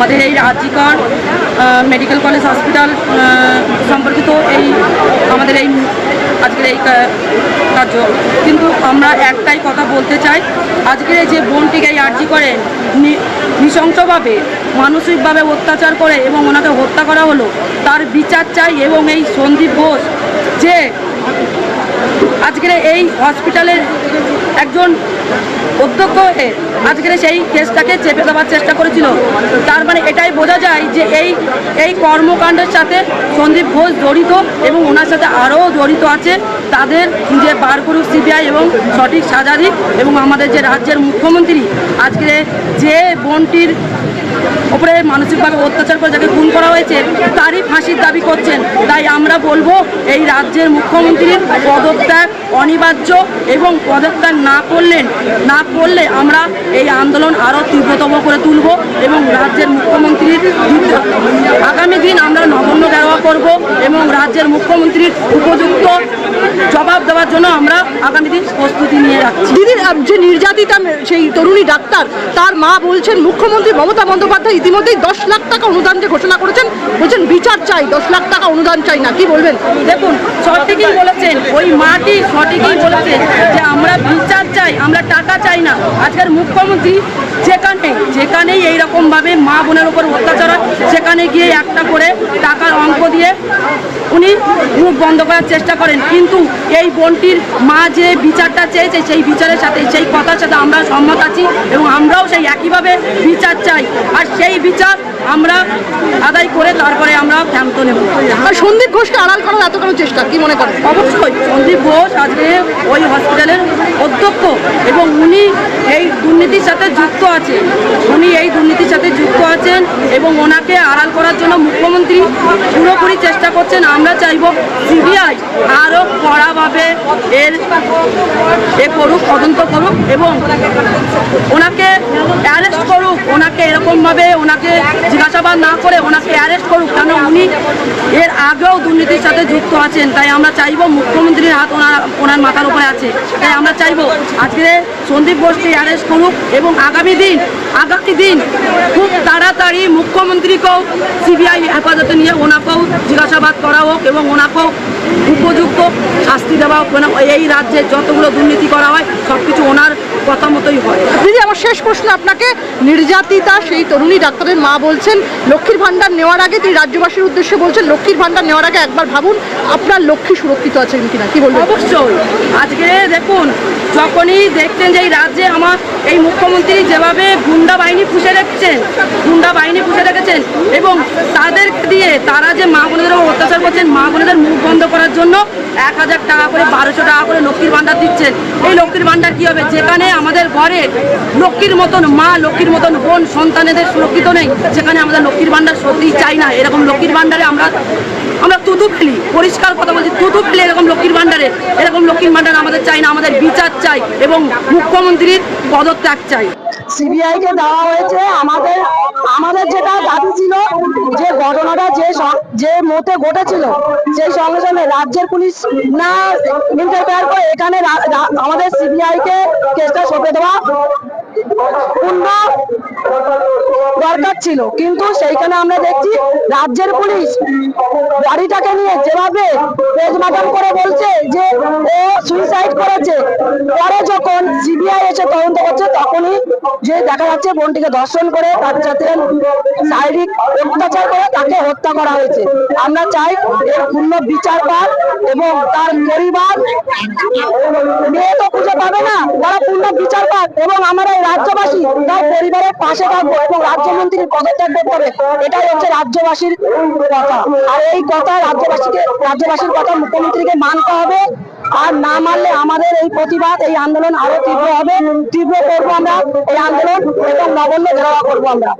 আমাদের এই রাজিকর medical college hospital সম্পর্কিত এই আমাদের এই আজকের এই কার্য। কিন্তু আমরা একটাই কথা বলতে চাই, আজকের যে বোনটিকে এই আর্জি করে নৃশংসভাবে, মানসিকভাবে অত্যাচার করে এবং ওনাকে হত্যা করা হলো, তার বিচার চাই এবং এই সন্দীপ ঘোষ যে আজকের এই হসপিটালের একজন অধ্যক্ষ হয়ে আজকের সেই কেসটাকে চেপে দেওয়ার চেষ্টা করেছিল। তার মানে এটাই বোঝা যায় যে এই এই কর্মকাণ্ডের সাথে সন্দীপ ঘোষ জড়িত এবং ওনার সাথে আরও জড়িত আছে। তাদের যে বার করুক সিবিআই এবং সঠিক সাজা দিক এবং আমাদের যে রাজ্যের মুখ্যমন্ত্রী আজকে যে বোনটির ওপরে মানসিকভাবে অত্যাচার করে যাকে খুন করা হয়েছে, তারই ফাঁসির দাবি করছেন। তাই আমরা বলব, এই রাজ্যের মুখ্যমন্ত্রীর পদত্যাগ অনিবার্য এবং পদত্যাগ না করলেন, না করলে আমরা এই আন্দোলন আরও তীব্রতম করে তুলব এবং রাজ্যের মুখ্যমন্ত্রীর আগামী দিন আমরা নগণ্য দেওয়া করব এবং রাজ্যের মুখ্যমন্ত্রীর উপযুক্ত জবাব দেওয়ার জন্য আমরা আগামী দিন প্রস্তুতি নিয়ে রাখছি। দিদির যে নির্যাতিতা, সেই তরুণী ডাক্তার, তার মা বলছেন, মুখ্যমন্ত্রী মমতা বন্দ্যোপাধ্যায় ইতিমধ্যেই দশ লাখ টাকা অনুদান যে ঘোষণা করেছেন বলছেন বিচার চাই দশ লাখ টাকা অনুদান চাই না কি বলবেন? দেখুন সঠিকই বলেছেন ওই মাটি সঠিকই বলেছেন যে আমরা বিচার চাই আমরা টাকা চাই না। আজকের মুখ্যমন্ত্রী যেখানে যেখানেই এইরকমভাবে মা বোনের ওপর অত্যাচার হয় সেখানে গিয়ে একটা করে টাকার অঙ্ক দিয়ে উনি মুখ বন্ধ করার চেষ্টা করেন। কিন্তু এই বোনটির মা যে বিচারটা চেয়েছে সেই বিচারের সাথে সেই কথার সাথে আমরা সম্মত আছি এবং আমরাও সেই একইভাবে বিচার চাই। আর সেই বিচার আমরা আদায় করে তারপরে আমরা ক্ষান্ত নেব। আর সন্দীপ ঘোষকে আড়াল করার এত কোনো চেষ্টা? কি মনে করেন? অবশ্যই সন্দীপ ঘোষ আজকে ওই হসপিটালের অধ্যক্ষ এবং উনি এই দুর্নীতির সাথে যুক্ত আছে। উনি এই দুর্নীতির সাথে যুক্ত আছেন এবং ওনাকে আড়াল করার জন্য মুখ্যমন্ত্রী পুরোপুরি চেষ্টা করছেন। আমরা চাইব সিবিআই আরও কড়াভাবে এর এ করুক, তদন্ত করুক এবং ওনাকে অ্যারেস্ট করুক। ওনাকে এরকমভাবে ওনাকে জিজ্ঞাসাবাদ না করে ওনাকে অ্যারেস্ট করুক কেন উনি এর আগেও দুর্নীতির সাথে যুক্ত আছেন। তাই আমরা চাইব মুখ্যমন্ত্রীর হাত ওনার ওনার মাথার উপরে আছে। তাই আমরা চাইব আজকে সন্দীপ ঘোষকে অ্যারেস্ট করুক এবং আগামী দিন আগামী দিন খুব তাড়াতাড়ি মুখ্যমন্ত্রীকেও সিবিআই হেফাজতে নিয়ে ওনাকেও জিজ্ঞাসাবাদ করা হোক এবং ওনাকেও উপযুক্ত শাস্তি দেওয়া হোক। এই রাজ্যে যতগুলো দুর্নীতি করা হয় সব কিছু ওনার কথা মতোই হয়। দিদি আমার শেষ প্রশ্ন আপনাকে। নির্যাতিতা সেই তরুণী ডাক্তারের মা বলছেন লক্ষ্মীর ভান্ডার নেওয়ার আগে তিনি রাজ্যবাসীর উদ্দেশ্যে বলছেন লক্ষ্মীর ভান্ডার নেওয়ার আগে একবার ভাবুন আপনার লক্ষ্মী সুরক্ষিত আছেন কিনা কি বলবেন? অবশ্যই। আজকে দেখুন যখনই দেখছেন যে এই রাজ্যে আমার এই মুখ্যমন্ত্রী যেভাবে গুন্ডা বাহিনী পুষে রেখেছেন গুন্ডা বাহিনী পুষে রেখেছেন এবং তাদের দিয়ে তারা যে মা বোনেদের অত্যাচার করছেন, মা বোনেদের মুখ বন্ধ করার জন্য এক হাজার টাকা করে, বারোশো টাকা করে লক্ষ্মীর ভাণ্ডার দিচ্ছেন। এই লক্ষ্মীর ভাণ্ডার কী হবে? যেখানে আমাদের ঘরে লক্ষ্মীর মতন মা, লক্ষ্মীর মতন বোন, সন্তানেদের সুরক্ষিত নেই, সেখানে আমাদের লক্ষ্মীর ভাণ্ডার সত্যিই চাই না। এরকম লক্ষ্মীর ভাণ্ডারে আমরা আমরা তুতু ফেলি। পরিষ্কার কথা বলছি তুতু ফেলি এরকম লক্ষ্মীর ভাণ্ডারে। এরকম লক্ষ্মীর ভাণ্ডার আমাদের চাই না, আমাদের বিচার চাই এবং মুখ্যমন্ত্রীর পদত্যাগ চাই। সিবিআই কে দেওয়া হয়েছে আমাদের আমাদের যেটা দাবি ছিল, যে ঘটনাটা যে যে মতে ঘটেছিল, সেই সঙ্গে সঙ্গে রাজ্যের পুলিশ না ইন্টারফেয়ার করে এখানে আমাদের সিবিআই কে কেসটা সঁপে দেওয়া দরকার ছিল, কিন্তু সেইখানে আমরা দেখছি রাজ্যের পুলিশ গাড়িটাকে নিয়ে যেভাবে পোস্টমর্টম করে বলছে যে ও সুইসাইড করেছে, পরে যখন সিবিআই এসে তদন্ত করছে, তখনই যে দেখা যাচ্ছে বোনটিকে ধর্ষণ করে তার সাথে শারীরিক অত্যাচার করে তাকে হত্যা করা হয়েছে। আমরা চাই এর পূর্ণ বিচার পাক এবং তার পরিবার মেয়ে তো খুঁজে পাবে না। তারা পূর্ণ বিচার পাক এবং আমরা এই রাজ্যবাসী তার পরিবারের পাশে থাকব এবং রাজ্যমন্ত্রীর পদত্যাগ করতে হবে, এটাই হচ্ছে রাজ্যবাসীর কথা। আর এই কথা রাজ্যবাসীকে রাজ্যবাসীর কথা মুখ্যমন্ত্রীকে মানতে হবে। আর না মানলে আমাদের এই প্রতিবাদ, এই আন্দোলন আরও তীব্র হবে। তীব্র করব আমরা এই আন্দোলন এবং নগণ্য ঘেরাওয়া করব আমরা।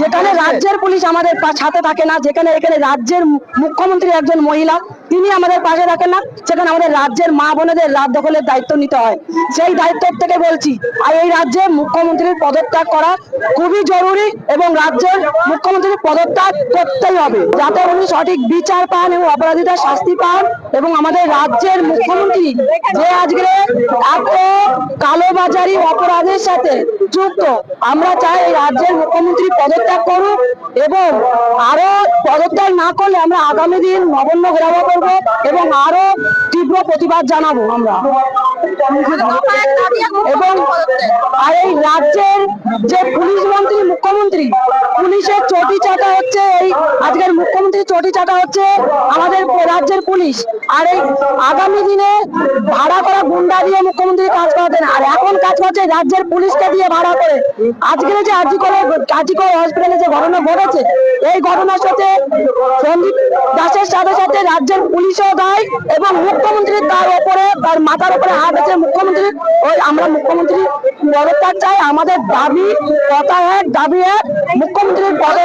যেখানে রাজ্যের পুলিশ আমাদের সাথে থাকে না, যেখানে এখানে রাজ্যের মুখ্যমন্ত্রী একজন মহিলা তিনি আমাদের পাশে থাকেন না, সেখানে আমাদের রাজ্যের মা বোনেদের রাত দখলের দায়িত্ব নিতে হয়। সেই দায়িত্ব থেকে বলছি, আর এই রাজ্যে মুখ্যমন্ত্রীর পদত্যাগ করা খুবই জরুরি এবং রাজ্যের মুখ্যমন্ত্রীর পদত্যাগ করতেই হবে, যাতে উনি সঠিক বিচার পান এবং অপরাধীদের শাস্তি পান এবং আমাদের রাজ্যের মুখ্যমন্ত্রী যে আজকে এত কালোবাজারি অপরাধের সাথে যুক্ত, আমরা চাই এই রাজ্যের মুখ্যমন্ত্রী পদত্যাগ করুক এবং আরও পদত্যাগ না করলে আমরা আগামী দিন নগণ্য ঘেরাও করব এবং আরও তীব্র প্রতিবাদ জানাব আমরা। এবং আর এই রাজ্যের যে পুলিশ মন্ত্রী, মুখ্যমন্ত্রী, পুলিশের চটি চাটা হচ্ছে এই আজকের মুখ্যমন্ত্রী চটি চাটা হচ্ছে আমাদের রাজ্যের পুলিশ। আর এই আগামী দিনে ভাড়া করা গুন্ডা দিয়ে মুখ্যমন্ত্রী কাজ এখন কাজ করছে রাজ্যের পুলিশকে দিয়ে ভাড়া করে। আজকের যে আজিকরে, আজিকর হসপিটালে যে ঘটনা ঘটেছে, এই ঘটনার সাথে সন্দীপ দাসের সাথে সাথে রাজ্যের পুলিশও দায় এবং মুখ্যমন্ত্রীর তার ওপরে তার মাথার উপরে হাত আছে মুখ্যমন্ত্রী, ওই আমরা মুখ্যমন্ত্রী পদত্যাগ চাই। আমাদের দাবি, কথা এক, দাবি এক, মুখ্যমন্ত্রীর পদে